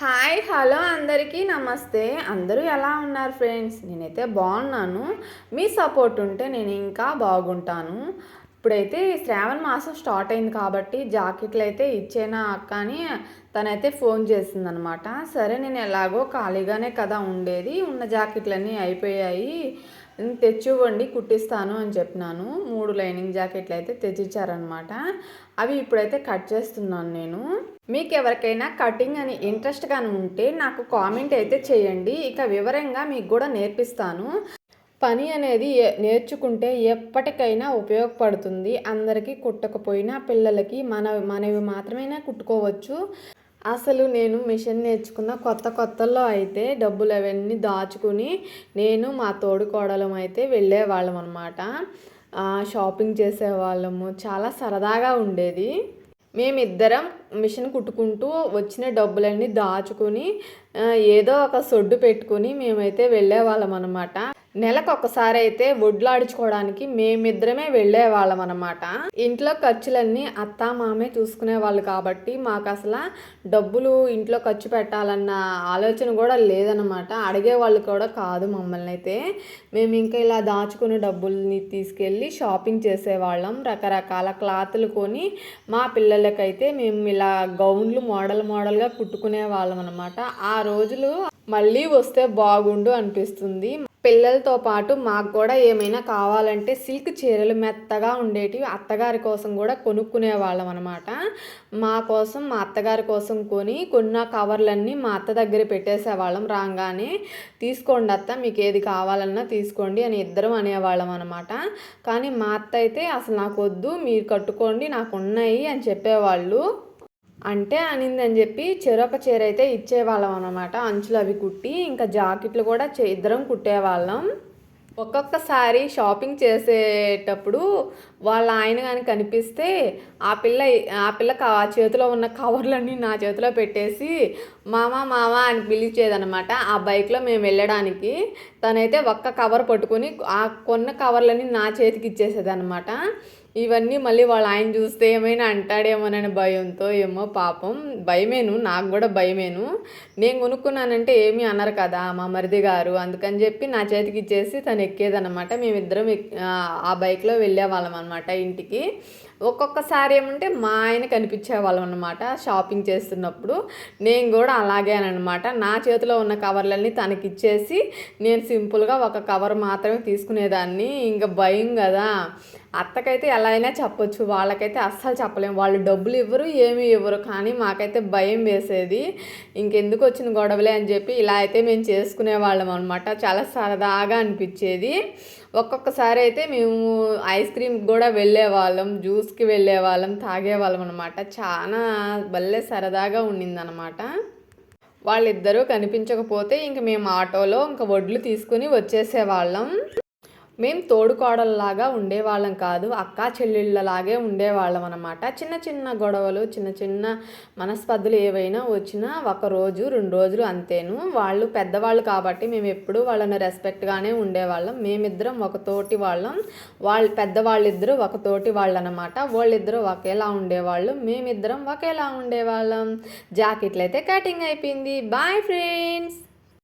Hi hello అందరికీ నమస్తే. అందరూ ఎలా ఉన్నారు ఫ్రెండ్స్? నేనైతే బాగున్నాను. మీ సపోర్ట్ ఉంటే నేను ఇంకా బాగుంటాను. ఇప్పుడైతే శ్రావణ మాసం స్టార్ట్ అయింది కాబట్టి జాకెట్లు అయితే ఇచ్చేనా అక్క అని తనైతే ఫోన్ చేసిందనమాట. సరే నేను ఎలాగో ఖాళీగానే కదా ఉండేది. ఉన్న జాకెట్లన్నీ అయిపోయాయి. తెచ్చివ్వండి కుట్టిస్తాను అని చెప్పినాను. మూడు లైనింగ్ జాకెట్లు అయితే తెచ్చిచ్చారనమాట అవి ఇప్పుడైతే కట్ చేస్తున్నాను నేను. మీకు ఎవరికైనా కటింగ్ అని ఇంట్రెస్ట్ కానీ ఉంటే నాకు కామెంట్ అయితే చేయండి. ఇక వివరంగా మీకు కూడా నేర్పిస్తాను. పని అనేది నేర్చుకుంటే ఎప్పటికైనా ఉపయోగపడుతుంది. అందరికీ కుట్టకపోయినా పిల్లలకి మన మనవి మాత్రమే కుట్టుకోవచ్చు. అసలు నేను మిషన్ నేర్చుకున్న కొత్త కొత్తలో అయితే డబ్బులు అవన్నీ దాచుకుని నేను మా తోడు కోడలం అయితే వెళ్ళేవాళ్ళం అనమాట షాపింగ్ చేసేవాళ్ళము. చాలా సరదాగా ఉండేది. మేమిద్దరం మిషన్ కుట్టుకుంటూ వచ్చిన డబ్బులన్నీ దాచుకుని ఏదో ఒక సొడ్డు పెట్టుకుని మేమైతే వెళ్ళేవాళ్ళం అనమాట నెలకు ఒకసారి అయితే వడ్లాడించుకోవడానికి మేమిద్దరమే వెళ్ళే వాళ్ళం అనమాట ఇంట్లో ఖర్చులన్నీ అత్త మామే చూసుకునే వాళ్ళు కాబట్టి మాకు అసలు డబ్బులు ఇంట్లో ఖర్చు పెట్టాలన్న ఆలోచన కూడా లేదనమాట అడిగే వాళ్ళు కూడా కాదు మమ్మల్ని అయితే మేము ఇంకా ఇలా దాచుకునే డబ్బుల్ని తీసుకెళ్ళి షాపింగ్ చేసేవాళ్ళం. రకరకాల క్లాతులు కొని మా పిల్లలకైతే మేము ఇలా గౌన్లు మోడల్ మోడల్గా కుట్టుకునే వాళ్ళం అనమాట ఆ రోజులు మళ్ళీ వస్తే బాగుండు అనిపిస్తుంది. పిల్లలతో పాటు మాకు కూడా ఏమైనా కావాలంటే సిల్క్ చీరలు మెత్తగా ఉండేటివి అత్తగారి కోసం కూడా కొనుక్కునే వాళ్ళం అనమాట మా కోసం మా అత్తగారి కోసం కొని కొన్న కవర్లన్నీ మా అత్త దగ్గర పెట్టేసేవాళ్ళం రాగానే తీసుకోండి అత్త మీకు ఏది కావాలన్నా తీసుకోండి అని ఇద్దరం అనేవాళ్ళం అనమాట కానీ మా అత్త అయితే అసలు నాకు వద్దు మీరు కట్టుకోండి నాకు ఉన్నాయి అని చెప్పేవాళ్ళు. అంటే అనిందని చెప్పి చెరొక చీర అయితే ఇచ్చేవాళ్ళం అనమాట అంచులు అవి కుట్టి ఇంకా జాకెట్లు కూడా ఇద్దరం కుట్టేవాళ్ళం. ఒక్కొక్కసారి షాపింగ్ చేసేటప్పుడు వాళ్ళ ఆయన కానీ కనిపిస్తే ఆ పిల్ల ఆ పిల్ల ఆ చేతిలో ఉన్న కవర్లన్నీ నా చేతిలో పెట్టేసి మామ మామ అని పిలిచేదనమాట ఆ బైక్లో మేము వెళ్ళడానికి తనైతే ఒక్క కవర్ పట్టుకొని ఆ కొన్న కవర్లన్నీ నా చేతికి ఇచ్చేసేదనమాట ఇవన్నీ మళ్ళీ వాళ్ళ ఆయన చూస్తే ఏమైనా అంటాడేమోనని భయంతో ఏమో పాపం. భయమేను నాకు కూడా భయమేను. నేను కొనుక్కున్నానంటే ఏమీ అనరు కదా మా మరిది గారు. అందుకని చెప్పి నా చేతికి ఇచ్చేసి తను ఎక్కేదనమాట మేమిద్దరం ఆ బైక్లో వెళ్ళేవాళ్ళం అనమాట ఇంటికి. ఒక్కొక్కసారి ఏమంటే మా ఆయన కనిపించేవాళ్ళం అనమాట షాపింగ్ చేస్తున్నప్పుడు. నేను కూడా అలాగే అనమాట నా చేతిలో ఉన్న కవర్లన్నీ తనకిచ్చేసి నేను సింపుల్గా ఒక కవర్ మాత్రమే తీసుకునేదాన్ని. ఇంకా భయం కదా. అత్తకైతే ఎలా అయినా చెప్పొచ్చు వాళ్ళకైతే అస్సలు చెప్పలేము వాళ్ళు డబ్బులు ఇవ్వరు ఏమీ ఇవ్వరు కానీ మాకైతే భయం వేసేది. ఇంకెందుకు వచ్చిన గొడవలే అని చెప్పి ఇలా అయితే మేము చేసుకునే వాళ్ళం అనమాట చాలా సరదాగా అనిపించేది. ఒక్కొక్కసారి అయితే మేము ఐస్ క్రీమ్ కూడా వెళ్ళేవాళ్ళం జ్యూస్కి వెళ్ళేవాళ్ళం తాగేవాళ్ళం అనమాట చాలా భలే సరదాగా ఉండిందనమాట వాళ్ళిద్దరూ కనిపించకపోతే ఇంక మేము ఆటోలో ఇంకా వడ్లు తీసుకుని వచ్చేసేవాళ్ళం. మేము తోడుకోడల్లాగా ఉండేవాళ్ళం కాదు అక్క చెల్లెళ్ళలాగే ఉండేవాళ్ళం అనమాట చిన్న చిన్న గొడవలు చిన్న చిన్న మనస్పర్ధలు ఏవైనా వచ్చినా ఒక రోజు రెండు రోజులు అంతేను. వాళ్ళు పెద్దవాళ్ళు కాబట్టి మేము ఎప్పుడూ వాళ్ళని రెస్పెక్ట్గానే ఉండేవాళ్ళం. మేమిద్దరం ఒక తోటి వాళ్ళం. వాళ్ళు పెద్దవాళ్ళిద్దరూ ఒక తోటి వాళ్ళు అనమాట వాళ్ళిద్దరూ ఒకేలా ఉండేవాళ్ళు. మేమిద్దరం ఒకేలా ఉండేవాళ్ళం. జాకెట్లు అయితే కటింగ్ అయిపోయింది. Bye friends